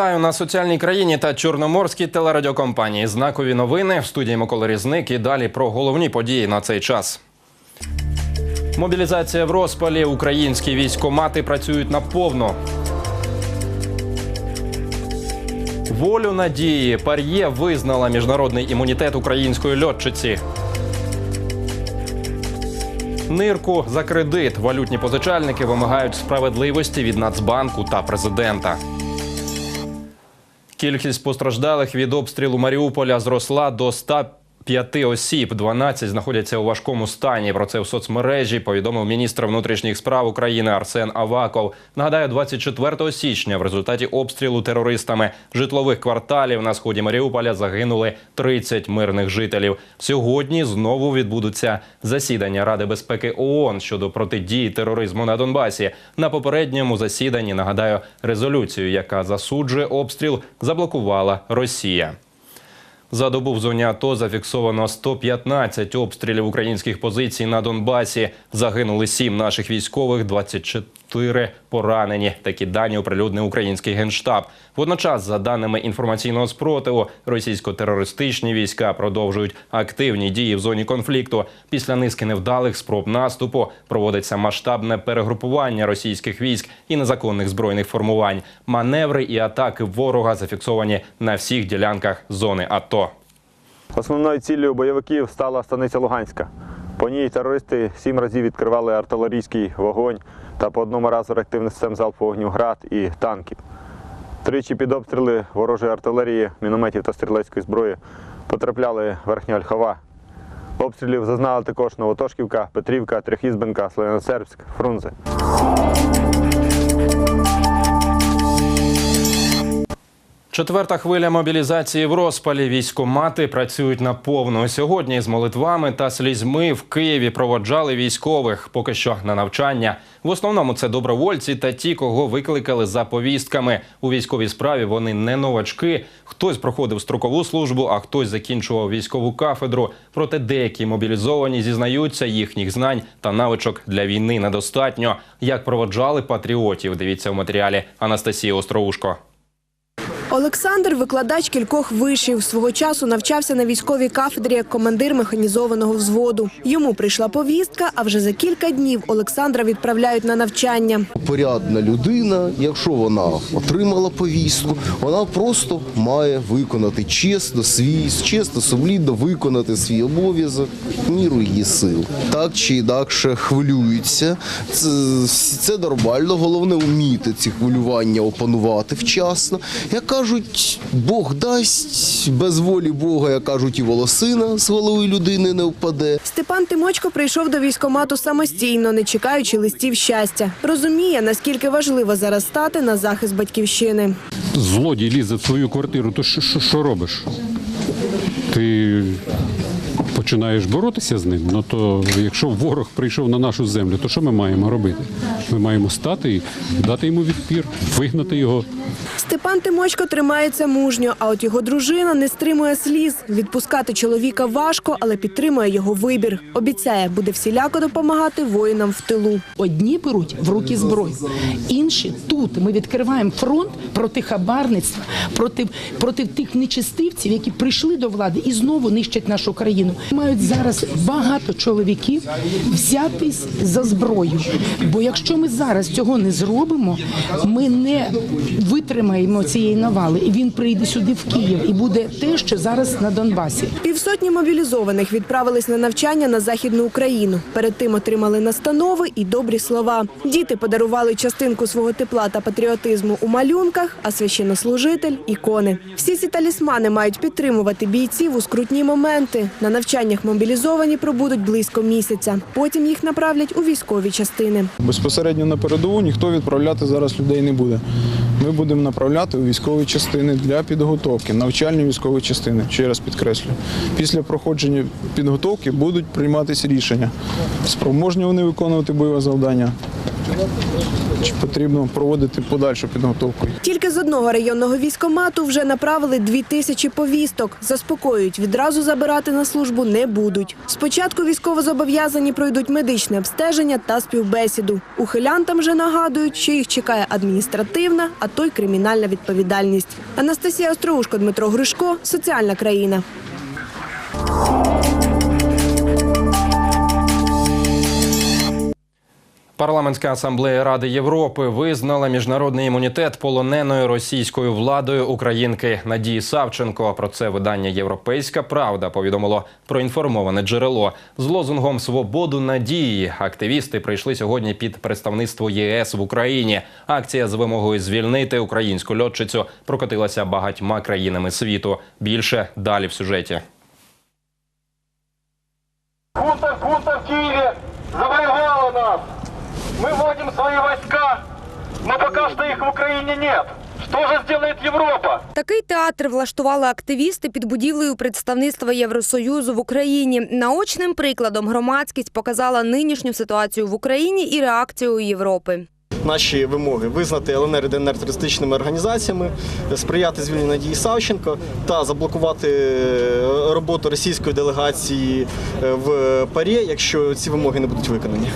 Вітаю на соціальній країні та Чорноморській телерадіокомпанії. Знакові новини в студії Микола Різник і далі про головні події на цей час. Мобілізація в розпалі. Українські військомати працюють наповно. Волю надії Пар'є визнала міжнародний імунітет української льотчиці. Нирку за кредит. Валютні позичальники вимагають справедливості від Нацбанку та президента. Кількість постраждалих від обстрілу Маріуполя зросла до 105 осіб. 12 знаходяться у важкому стані. Про це в соцмережі повідомив міністр внутрішніх справ України Арсен Аваков. Нагадаю, 24 січня в результаті обстрілу терористами житлових кварталів на сході Маріуполя загинули 30 мирних жителів. Сьогодні знову відбудуться засідання Ради безпеки ООН щодо протидії тероризму на Донбасі. На попередньому засіданні нагадаю резолюцію, яка засуджує обстріл, заблокувала Росія. За добу в зоні АТО зафіксовано 115 обстрілів українських позицій на Донбасі. Загинули 7 наших військових, 24 поранені. Такі дані оприлюднив український генштаб. Водночас, за даними інформаційного спротиву, російсько-терористичні війська продовжують активні дії в зоні конфлікту. Після низки невдалих спроб наступу проводиться масштабне перегрупування російських військ і незаконних збройних формувань. Маневри і атаки ворога зафіксовані на всіх ділянках зони АТО. Основною ціллю бойовиків стала станиця Луганська. По ній терористи сім разів відкривали артилерійський вогонь та по одному разу реактивних систем залпового вогню град і танків. Тричі під обстріли ворожої артилерії, мінометів та стрілецької зброї потрапляли верхня Ольхова. Обстрілів зазнали також Новотошківка, Петрівка, Трьохізбенка, Слов'яносербськ, Фрунзе. Четверта хвиля мобілізації в розпалі. Військомати працюють наповну. Сьогодні з молитвами та слізьми в Києві проводжали військових. Поки що на навчання. В основному це добровольці та ті, кого викликали за повістками. У військовій справі вони не новачки. Хтось проходив строкову службу, а хтось закінчував військову кафедру. Проте деякі мобілізовані зізнаються, їхніх знань та навичок для війни недостатньо. Як проводжали патріотів? Дивіться в матеріалі Анастасії Остроушко. Олександр викладач кількох вишів. Свого часу навчався на військовій кафедрі як командир механізованого взводу. Йому прийшла повістка, а вже за кілька днів Олександра відправляють на навчання. порядна людина, якщо вона отримала повістку, вона просто має виконати чесно свій, чесно, сумлінно виконати свій обов'язок міру її сил. Так чи інакше хвилюються. Це, це нормально. Головне вміти ці хвилювання опанувати вчасно. Як кажуть, Бог дасть без волі Бога, як кажуть, і волосина з голови людини не впаде. Степан Тимочко прийшов до військомату самостійно, не чекаючи листів щастя. Розуміє, наскільки важливо зараз стати на захист батьківщини. злодій лізе в свою квартиру, то що, що, що робиш? Ти починаєш боротися з ним. Ну то якщо ворог прийшов на нашу землю, то що ми маємо робити? Ми маємо стати і дати йому відпір, вигнати його. Степан Тимочко тримається мужньо, а от його дружина не стримує сліз. Відпускати чоловіка важко, але підтримує його вибір. Обіцяє, буде всіляко допомагати воїнам в тилу. Одні беруть в руки зброю, інші тут. Ми відкриваємо фронт проти хабарництва, проти, проти тих нечистивців, які прийшли до влади і знову нищать нашу країну. Мають зараз багато чоловіків взятись за зброю. Бо якщо ми зараз цього не зробимо, ми не витримаємо цієї навали. І він прийде сюди в Київ і буде те, що зараз на Донбасі. Півсотні мобілізованих відправились на навчання на західну Україну. Перед тим отримали настанови і добрі слова. Діти подарували частинку свого тепла та патріотизму у малюнках, а священнослужитель ікони. Всі ці талісмани мають підтримувати бійців у скрутні моменти. На навчаннях мобілізовані пробудуть близько місяця. Потім їх направлять у військові частини. Безпосередньо на передову ніхто відправляти зараз людей не буде. Ми будемо направляти у військові частини для підготовки, навчальні військові частини. Ще раз підкреслю. Після проходження підготовки будуть прийматися рішення. Спроможні вони виконувати бойове завдання чи потрібно проводити подальшу підготовку. Тільки з одного районного військомату вже направили дві тисячі повісток. Заспокоюють, відразу забирати на службу не будуть. Спочатку військовозобов'язані пройдуть медичне обстеження та співбесіду. Ухилянтам же нагадують, що їх чекає адміністративна, а то й кримінальна відповідальність. Анастасія Остроушко, Дмитро Гришко, соціальна країна. Парламентська асамблея Ради Європи визнала міжнародний імунітет полоненої російською владою українки Надії Савченко. Про це видання Європейська Правда повідомило проінформоване джерело з лозунгом Свободу надії. Активісти прийшли сьогодні під представництво ЄС в Україні. Акція з вимогою звільнити українську льотчицю прокотилася багатьма країнами світу. Більше далі в сюжеті. Хунта, хунта в Киеве завоевала нас. Мы вводим свои войска, но пока что их в Украине нет. Что же сделает Европа? Такий театр влаштували активісти під будівлею представництва Євросоюзу в Україні. Наочним прикладом громадськість показала нинішню ситуацію в Україні і реакцію Європи. наші вимоги визнати ЛНР і ДНР терористичними організаціями, сприяти звільненню Надії Савченко та заблокувати е, роботу російської делегації е, в ПАРЄ, якщо ці вимоги не будуть виконані.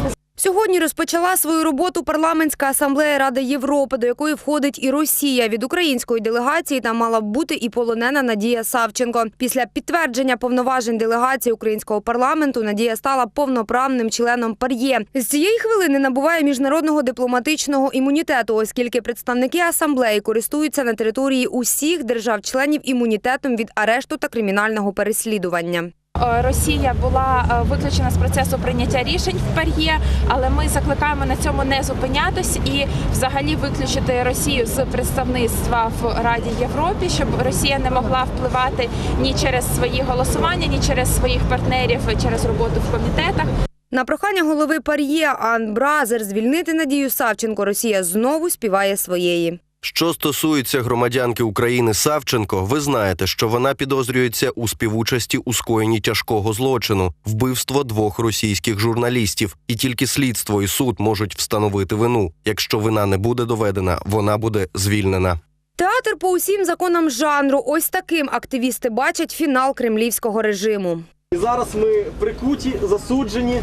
Сьогодні розпочала свою роботу парламентська асамблея Ради Європи, до якої входить і Росія. Від української делегації там мала б бути і полонена Надія Савченко. Після підтвердження повноважень делегації українського парламенту Надія стала повноправним членом ПАРЄ. З цієї хвилини набуває міжнародного дипломатичного імунітету, оскільки представники асамблеї користуються на території усіх держав-членів імунітетом від арешту та кримінального переслідування. Е, Росія була е, виключена з процесу прийняття рішень в ПАРЄ, але ми закликаємо на цьому не зупинятись і взагалі виключити Росію з представництва в Раді Європі, щоб Росія не могла впливати ні через свої голосування, ні через своїх партнерів, через роботу в комітетах. На прохання голови Пар'є Ан Бразер звільнити Надію Савченко Росія знову співає своєї. Що стосується громадянки України Савченко, ви знаєте, що вона підозрюється у співучасті у скоєнні тяжкого злочину, вбивство двох російських журналістів, і тільки слідство і суд можуть встановити вину. Якщо вина не буде доведена, вона буде звільнена. Театр по усім законам жанру. Ось таким активісти бачать фінал кремлівського режиму. І зараз ми прикуті, засуджені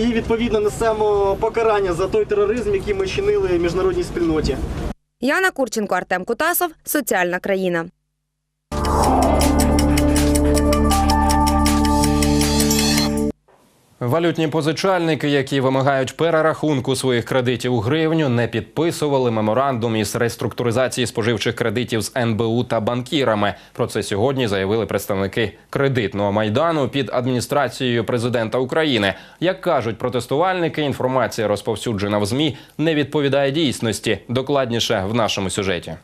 і відповідно несемо покарання за той тероризм, який ми чинили міжнародній спільноті. Яна Курченко, Артем Кутасов, соціальна країна. Валютні позичальники, які вимагають перерахунку своїх кредитів у гривню, не підписували меморандум із реструктуризації споживчих кредитів з НБУ та банкірами. Про це сьогодні заявили представники кредитного майдану під адміністрацією президента України. Як кажуть протестувальники, інформація розповсюджена в змі не відповідає дійсності. Докладніше в нашому сюжеті.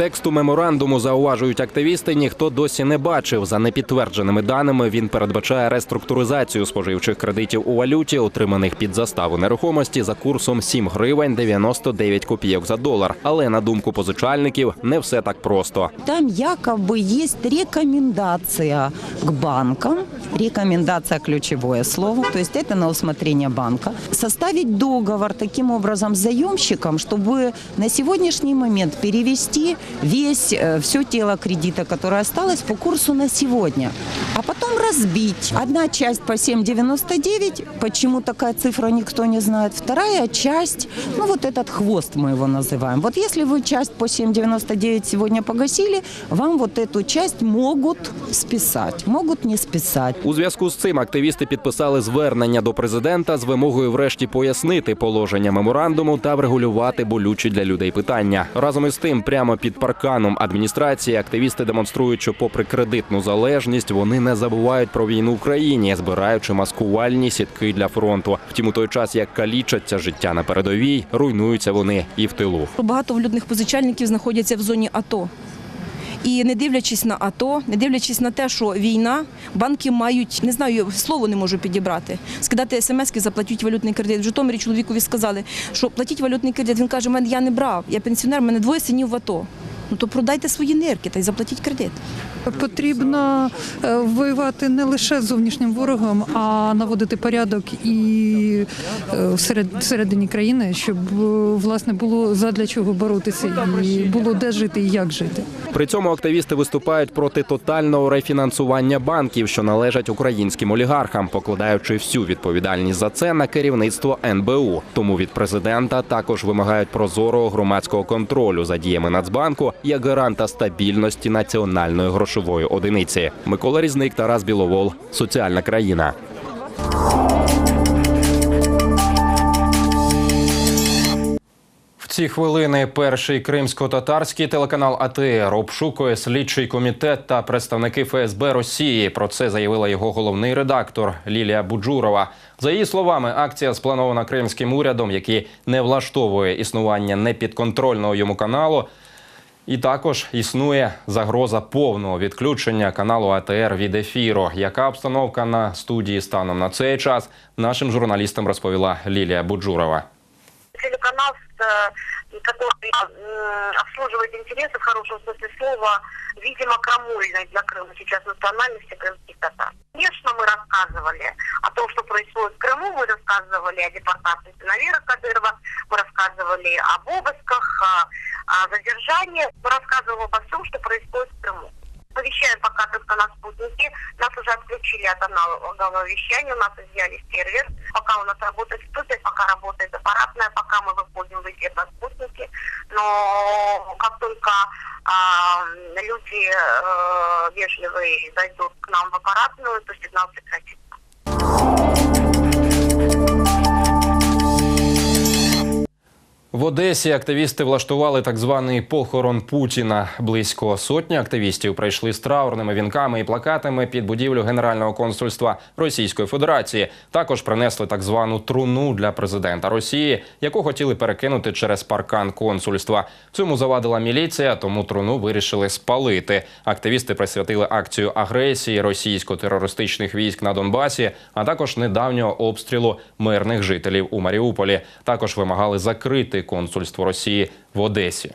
Тексту меморандуму зауважують активісти. Ніхто досі не бачив. За непідтвердженими даними він передбачає реструктуризацію споживчих кредитів у валюті, отриманих під заставу нерухомості за курсом 7 гривень 99 копійок за долар. Але на думку позичальників, не все так просто. Там якобы есть рекомендация к банкам, рекомендация ключевое слово, то есть это на усмотрение банка, составить договор таким образом с заемщиком, чтобы на сегодняшний момент перевести весь, э, все тело кредита, которое осталось по курсу на сегодня, а потом разбить. Одна часть по 7,99, почему такая цифра никто не знает, вторая часть, ну вот этот хвост мы его называем. Вот если вы часть по 7,99 сегодня погасили, вам вот эту часть могут списать, могут не списать. У зв'язку з цим активісти підписали звернення до президента з вимогою врешті пояснити положення меморандуму та врегулювати болючі для людей питання. Разом із тим, прямо під парканом адміністрації активісти демонструють, що, попри кредитну залежність, вони не забувають про війну в країні, збираючи маскувальні сітки для фронту. Втім, у той час як калічаться життя на передовій, руйнуються вони і в тилу. Багато влюдних позичальників знаходяться в зоні АТО. І не дивлячись на АТО, не дивлячись на те, що війна, банки мають, не знаю, слово не можу підібрати. Скидати смски, заплатіть валютний кредит. В Житомирі чоловікові сказали, що платіть валютний кредит. Він каже, мене я не брав, я пенсіонер, мене двоє синів в АТО. Ну то продайте свої нирки та й заплатіть кредит. Потрібно е, воювати не лише з зовнішнім ворогом, а наводити порядок і е, всередині країни, щоб е, власне було задля чого боротися і було де жити і як жити. При цьому активісти виступають проти тотального рефінансування банків, що належать українським олігархам, покладаючи всю відповідальність за це на керівництво НБУ. Тому від президента також вимагають прозорого громадського контролю за діями Нацбанку як гаранта стабільності національної грошової одиниці. Микола Різник, Тарас Біловол, соціальна країна. Ці хвилини перший кримсько-татарський телеканал АТР обшукує слідчий комітет та представники ФСБ Росії. Про це заявила його головний редактор Лілія Буджурова. За її словами, акція спланована кримським урядом, який не влаштовує існування непідконтрольного йому каналу. І також існує загроза повного відключення каналу АТР від ефіру. Яка обстановка на студії станом на цей час? Нашим журналістам розповіла Лілія Буджурова. телеканал, э, который м, обслуживает интересы в хорошем смысле слова, видимо, крамольной для Крыма сейчас национальности крымских татар. Конечно, мы рассказывали о том, что происходит в Крыму, мы рассказывали о депортации Сыновира Кадырова, мы рассказывали об обысках, задержании, мы рассказываем обо всем, что происходит в Крыму. Повещаем пока только на спутнике. Нас уже отключили от аналогового вещания, у нас изъяли сервер. Пока у нас работает студия, пока работает аппаратная, пока мы выходим в эфир на спутнике. Но как только а, люди э, вежливые зайдут к нам в аппаратную, то сигнал прекратится. В Одесі активісти влаштували так званий похорон Путіна. Близько сотні активістів прийшли з траурними вінками і плакатами під будівлю Генерального консульства Російської Федерації. Також принесли так звану труну для президента Росії, яку хотіли перекинути через паркан консульства. Цьому завадила міліція, тому труну вирішили спалити. Активісти присвятили акцію агресії російсько-терористичних військ на Донбасі, а також недавнього обстрілу мирних жителів у Маріуполі. Також вимагали закрити консульство Росії в Одесі.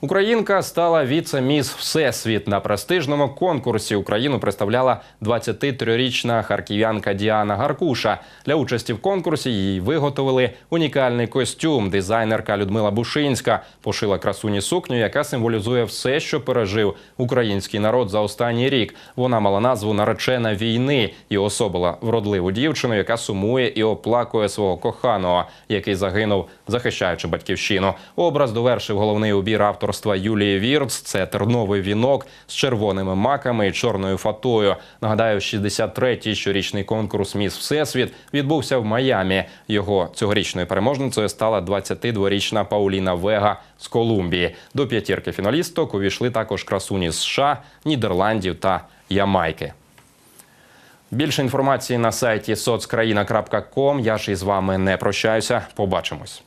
Українка стала віце-міс Всесвіт на престижному конкурсі. Україну представляла 23-річна харків'янка Діана Гаркуша. Для участі в конкурсі їй виготовили унікальний костюм. Дизайнерка Людмила Бушинська пошила красуні сукню, яка символізує все, що пережив український народ за останній рік. Вона мала назву Наречена війни і особила вродливу дівчину, яка сумує і оплакує свого коханого, який загинув, захищаючи батьківщину. Образ довершив головний убір авторства Юлії Вірц. Це терновий вінок з червоними маками і чорною фатою. Нагадаю, 63-й щорічний конкурс Міс Всесвіт відбувся в Майамі. Його цьогорічною переможницею стала 22-річна Пауліна Вега з Колумбії. До п'ятірки фіналісток увійшли також красуні з США, Нідерландів та Ямайки. Більше інформації на сайті соцкраїна.ком. Я ж із вами не прощаюся. Побачимось.